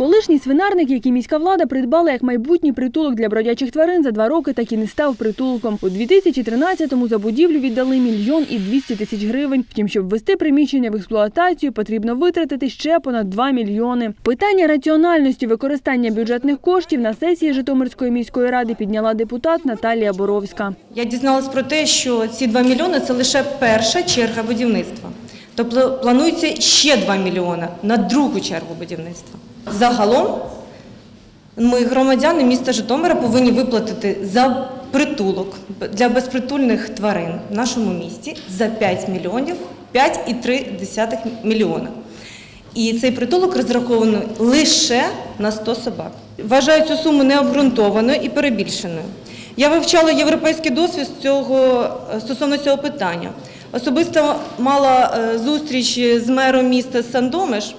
Колишній свинарник, який міська влада придбала як майбутній притулок для бродячих тварин за два роки, так і не став притулком. У 2013-му за будівлю віддали мільйон і 200 тисяч гривень. Втім, щоб ввести приміщення в експлуатацію, потрібно витратити ще понад 2 мільйони. Питання раціональності використання бюджетних коштів на сесії Житомирської міської ради підняла депутат Наталія Боровська. Я дізналась про те, що ці 2 мільйони це лише перша черга будівництва. Тобто планується ще 2 мільйони на другу чергу будівництва. Загалом ми, громадяни міста Житомира, повинні виплатити за притулок для безпритульних тварин в нашому місті за 5 мільйонів 5,3 мільйона. І цей притулок розрахований лише на 100 собак. Вважаю цю суму необґрунтованою і перебільшеною. Я вивчала європейський досвід цього, стосовно цього питання. Особисто мала е, зустріч з мером міста Сандомеш,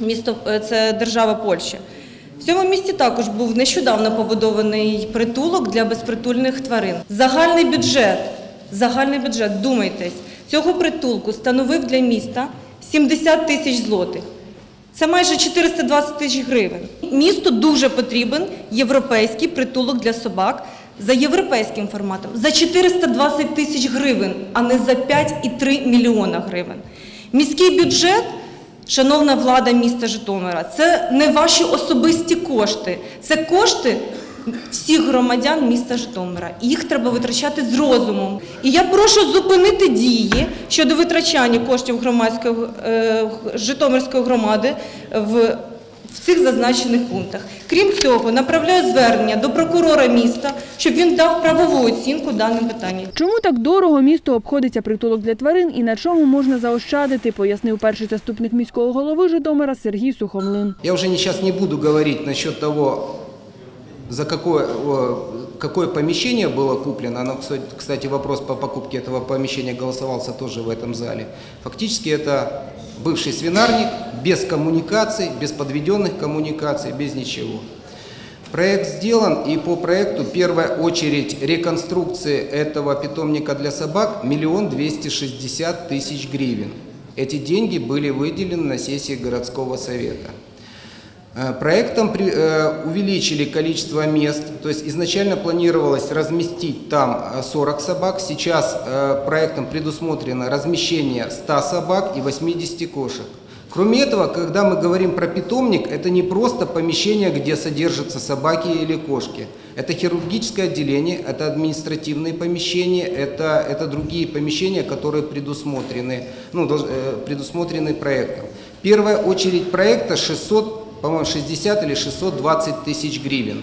місто е, це держава Польща. В цьому місті також був нещодавно побудований притулок для безпритульних тварин. Загальний бюджет, загальний бюджет, думайтесь, цього притулку становив для міста 70 тисяч злотих. Це майже 420 тисяч гривень. Місту дуже потрібен європейський притулок для собак за європейським форматом за 420 тисяч гривень, а не за 5,3 мільйона гривень. Міський бюджет, шановна влада міста Житомира, це не ваші особисті кошти, це кошти всіх громадян міста Житомира. І їх треба витрачати з розумом. І я прошу зупинити дії щодо витрачання коштів громадської е, Житомирської громади в в цих зазначених пунктах. Крім цього, направляю звернення до прокурора міста, щоб він дав правову оцінку даним питанням. Чому так дорого місто обходиться притулок для тварин і на чому можна заощадити, пояснив перший заступник міського голови Житомира Сергій Сухомлин. Я уже сейчас не буду говорить насчет того, за какое, о, какое помещение было куплено. Оно, кстати, кстати, вопрос по покупке этого помещения голосовался тоже в этом зале. Фактически это бывший свинарник, без коммуникаций, без подведенных коммуникаций, без ничего. Проект сделан, и по проекту первая очередь реконструкции этого питомника для собак миллион двести шестьдесят тысяч гривен. Эти деньги были выделены на сессии городского совета. Э, Проектом э, увеличили количество мест, то есть изначально планировалось разместить там э, 40 собак, сейчас э, проектом предусмотрено размещение 100 собак и 80 кошек. Кроме этого, когда мы говорим про питомник, это не просто помещение, где содержатся собаки или кошки. Это хирургическое отделение, это административные помещения, это, это другие помещения, которые предусмотрены, ну, э, предусмотрены проектом. Первая очередь проекта 600, по-моему, 60 или 620 тысяч гривен.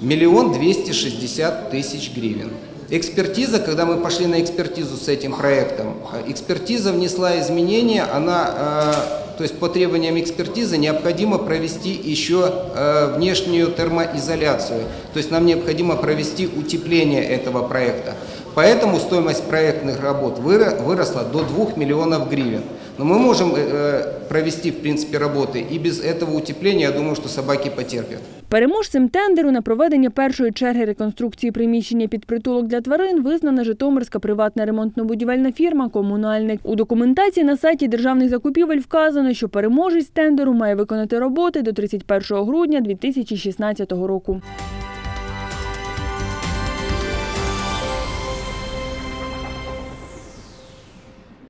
Миллион двести шестьдесят тысяч гривен. Экспертиза, когда мы пошли на экспертизу с этим проектом, э, экспертиза внесла изменения, она, э, то есть по требованиям экспертизы необходимо провести еще э, внешнюю термоизоляцию, то есть нам необходимо провести утепление этого проекта. Поэтому стоимость проектных работ выросла до 2 миллионов гривен. Но мы можем э, провести, в принципе, работы и без этого утепления, я думаю, что собаки потерпят. Переможцем тендеру на проведення першої черги реконструкції приміщення під притулок для тварин визнана Житомирська приватна ремонтно-будівельна фірма Комунальник. У документації на сайті державних закупівель вказано, що переможець тендеру має виконати роботи до 31 грудня 2016 року.